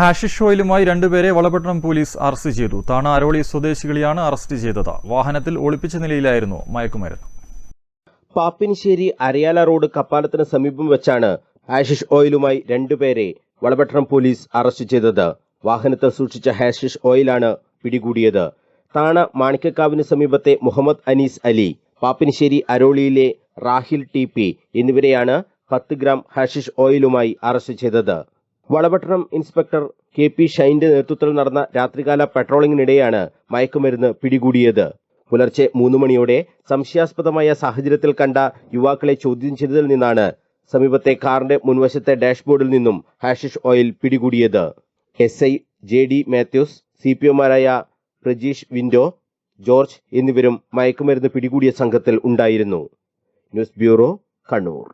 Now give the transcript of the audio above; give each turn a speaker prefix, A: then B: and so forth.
A: Hashish ഓയിലുമായി രണ്ടുപേരെ Valapattanam police arrest ചെയ്തു. താണ Aroli സ്വദേശികളെയാണ് arrest ചെയ്തത്. വാഹനത്തിൽ ഒളിപ്പിച്ച നിലയിലായിരുന്നു മയക്കുമരുന്ന്.
B: പാപ്പിനിശ്ശേരി അരയാല റോഡ് കപ്പാലത്തിന് സമീപം വെച്ചാണ് ഹാഷിഷ് ഓയിലുമായി രണ്ടുപേരെ വളപട്ടണം പോലീസ് അറസ്റ്റ് ചെയ്തത്. വാഹനത്തിൽ സൂക്ഷിച്ച ഹാഷിഷ് ഓയിലാണ് പിടികൂടിയത്. താണ മാണിക്കക്കാവിന് സമീപത്തെ മുഹമ്മദ് അനീസ് അലി പാപ്പിനിശ്ശേരി അരോളിയിലെ റാഹിൽ ടി എന്നിവരെയാണ് പത്ത് ഗ്രാം ഹാഷിഷ് ഓയിലുമായി അറസ്റ്റ് ചെയ്തത്. വളപട്ടണം ഇൻസ്പെക്ടർ കെ പി ഷൈന്റെ നേതൃത്വത്തിൽ നടന്ന രാത്രികാല പട്രോളിങ്ങിനിടെയാണ് മയക്കുമരുന്ന് പിടികൂടിയത്. പുലർച്ചെ മൂന്ന് മണിയോടെ സംശയാസ്പദമായ സാഹചര്യത്തിൽ കണ്ട യുവാക്കളെ ചോദ്യം ചെയ്തതിൽ നിന്നാണ് സമീപത്തെ കാറിന്റെ മുൻവശത്തെ ഡാഷ്ബോർഡിൽ നിന്നും ഹാഷിഷ് ഓയിൽ പിടികൂടിയത്. S I J D Mathews C P ഒമാരായ Prajeesh വിൻഡോ ജോർജ് എന്നിവരും മയക്കുമരുന്ന് പിടികൂടിയ സംഘത്തിൽ ഉണ്ടായിരുന്നു. News bureau Kannur.